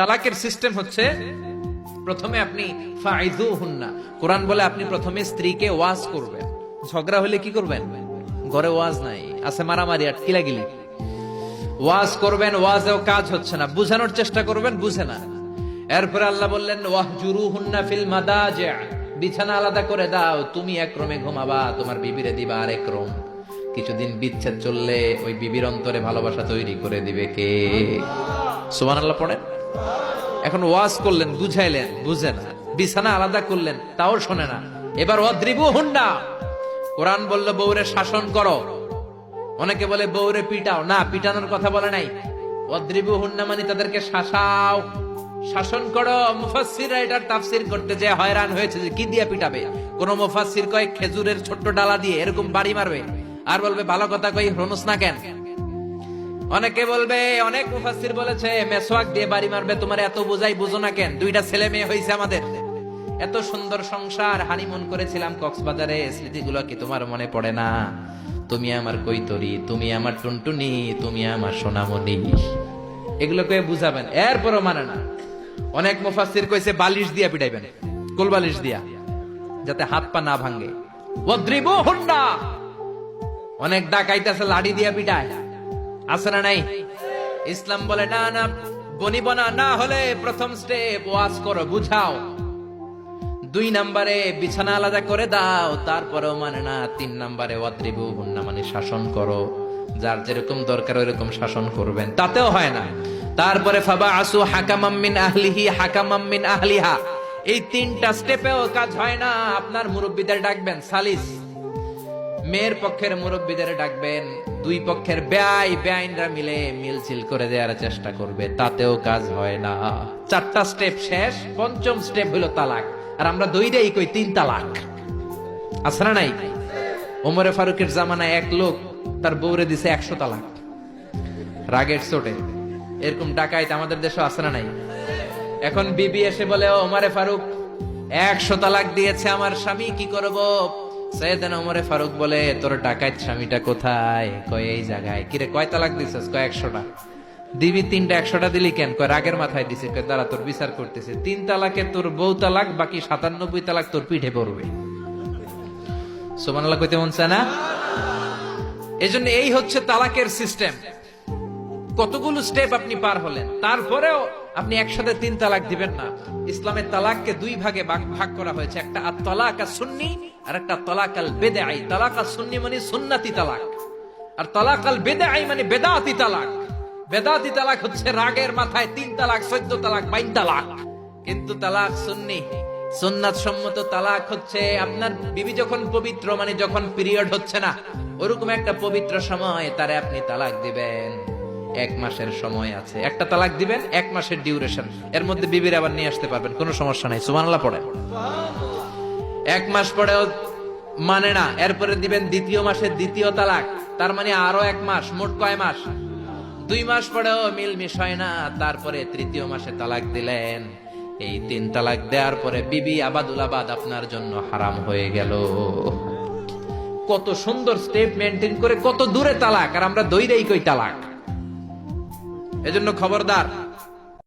তালাকের সিস্টেম হচ্ছে, প্রথমে আপনি কোরআন বলে আপনি প্রথমে স্ত্রীকে ওয়াজ করবেন। ঝগড়া হলে কি করবেন? ঘরে ওয়াজ নাই। আছে মারামারি, আর কিলাগিলি। ওয়াজ করবেন, ওয়াজেও কাজ হচ্ছে না। বুঝানোর চেষ্টা করবেন, বুঝে না। এরপরে আল্লাহ বললেন ওয়াহজুরু হুন্না ফিল মাদাজে। বিছানা আলাদা করে দাও। তুমি এক ঘুমাবা, তোমার বিবিরে দিবা আর এক রুম কিছুদিন বিচ্ছেদ চললে ওই বিবির অন্তরে ভালোবাসা তৈরি করে দিবে কে? সুমান আল্লাহ পড়েন। এখন ওয়াজ করলেন, বুঝাইলেন, বুঝে না। বিছানা আলাদা করলেন, তাও শোনে না। এবার অদ্রিবু হুন্ডা। কোরআন বলল বউরে শাসন করো। অনেকে বলে বউরে পিটাও। না, পিটানোর কথা বলে নাই। অদ্রিবু হুন্না মানে তাদেরকে শাসাও। শাসন করো, মুফাসসিররা এটার তাফসির করতে যে হয়রান হয়েছে যে কি দিয়ে পিটাবে? কোন মুফাসসির কয় খেজুরের ছোট্ট ডালা দিয়ে এরকম বাড়ি মারবে? আর বলবে, ভালো কথা কই হনুস না কেন? অনেকে বলবে, অনেক মুফাসসির বলেছে, মেসওয়াক দিয়ে বাড়ি মারবে, তোমার এত বোঝাই বুঝো না কেন? দুইটা ছেলে মেয়ে হয়েছে আমাদের। এত সুন্দর সংসার হানিমুন করেছিলাম কক্সবাজারে, স্মৃতিগুলো কি তোমার মনে পড়ে না? তুমি আমার কৈতরি, তুমি আমার টুনটুনি, তুমি আমার সোনামণি। এগুলো কয়ে বুঝাবেন? এরপরও মানে না। অনেক মুফাসসির কইছে, বালিশ দিয়া পিটাইবেন। কোল বালিশ দিয়া, যাতে হাত পা না ভাঙে। ওদ্রিবু হুন্ডা অনেক ডাকাইতেছে, লাড়ি দিয়া পিটায়। আছে না নাই? ইসলাম বলে, না না বনিবনা না হলে প্রথম স্টেপ ওয়াজ করো, বুঝাও। দুই নম্বরে বিছানা আলাদা করে দাও, তারপরেও মানে না, তিন নম্বরে অদ্রিবু হুন্না মানে শাসন করো। যার যেরকম দরকার, ওইরকম শাসন করবেন। তাতেও হয় না। তারপরে ফাবা আসু হাকামাম্মিন আহলিহি হাকামাম্মিন আহলিহা। এই তিনটা স্টেপেও কাজ হয় না। আপনার মুরব্বীদের ডাকবেন, সালিস। মেয়ের পক্ষের মুরব্বীদের ডাকবেন, দুই পক্ষের ব্যয় ব্যয়নরা মিলে মিলছিল করে দেওয়ার চেষ্টা করবে, তাতেও কাজ হয় না। চারটা স্টেপ শেষ, পঞ্চম স্টেপ হলো তালাক, আর আমরা দইটাই কই তিন তালাক। না নাই? ওমরে ফারুকের জামানায় এক লোক তার বউরে দিছে একশো তালাক। রাগের চোটে। এরকম ডাকাইতে আমাদের দেশে না নাই? এখন বিবি এসে বলে, "ও ওমরে ফারুক, একশো তালাক দিয়েছে আমার স্বামী, কি করব? সৈয়দান ওমরে ফারুক বলে, তোর ডাকাইত স্বামীটা কোথায়? কয়, এই জায়গায়। কিরে, কয় তালাক দিছিস? কয়, একশোটা? দিবি তিনটা, একশোটা দিলি কেন? কয়, রাগের মাথায় দিছে। কয়, দাঁড়া, তোর বিচার করতেছে। তিন তালাকে তোর বউ তালাক, বাকি সাতানব্বই তালাক তোর পিঠে পড়বে। সোমানাল্লাহ কইতে মন চায় এই জন্য এই হচ্ছে তালাকের সিস্টেম। কতগুলো স্টেপ আপনি পার হলেন। তারপরেও আপনি একসাথে তিন তালাক দিবেন না। ইসলামের তালাককে দুই ভাগে ভাগ করা হয়েছে। একটা আর তালাক আর সুন্নি আর একটা তালাক আল বেদে আই তালাক আর সুন্নি মানে সুন্নাতি তালাক। আর তালাক আল বেদে আই মানে বেদাতি তালাক। বেদাতি তালাক হচ্ছে রাগের মাথায় তিন তালাক, চোদ্দ তালাক বাইন তালাক। কিন্তু তালাক সুন্নি। সুন্নাত সম্মত তালাক হচ্ছে আপনার বিবি যখন পবিত্র মানে যখন পিরিয়ড হচ্ছে না, ওরকম একটা পবিত্র সময় তারে আপনি তালাক দিবেন। এক মাসের সময় আছে। একটা তালাক দিবেন, এক মাসের ডিউরেশন এর মধ্যে বিবির আবার নিয়ে আসতে পারবেন, কোনো সমস্যা নাই। সুবহানাল্লাহ, পড়েন। এক মাস পরেও মানে না, এরপরে দিবেন দ্বিতীয় মাসের দ্বিতীয় তালাক। তার মানে আরও এক মাস, মোট কয় মাস? দুই মাস পরেও মিল মিশ হয় না, তারপরে তৃতীয় মাসে তালাক দিলেন। এই তিন তালাক দেওয়ার পরে বিবি আবাদুল আবাদ আপনার জন্য হারাম হয়ে গেল। কত সুন্দর স্টেপ মেনটেন করে কত দূরে তালাক, আর আমরা দইরেই কই তালাক? এজন্য খবরদার।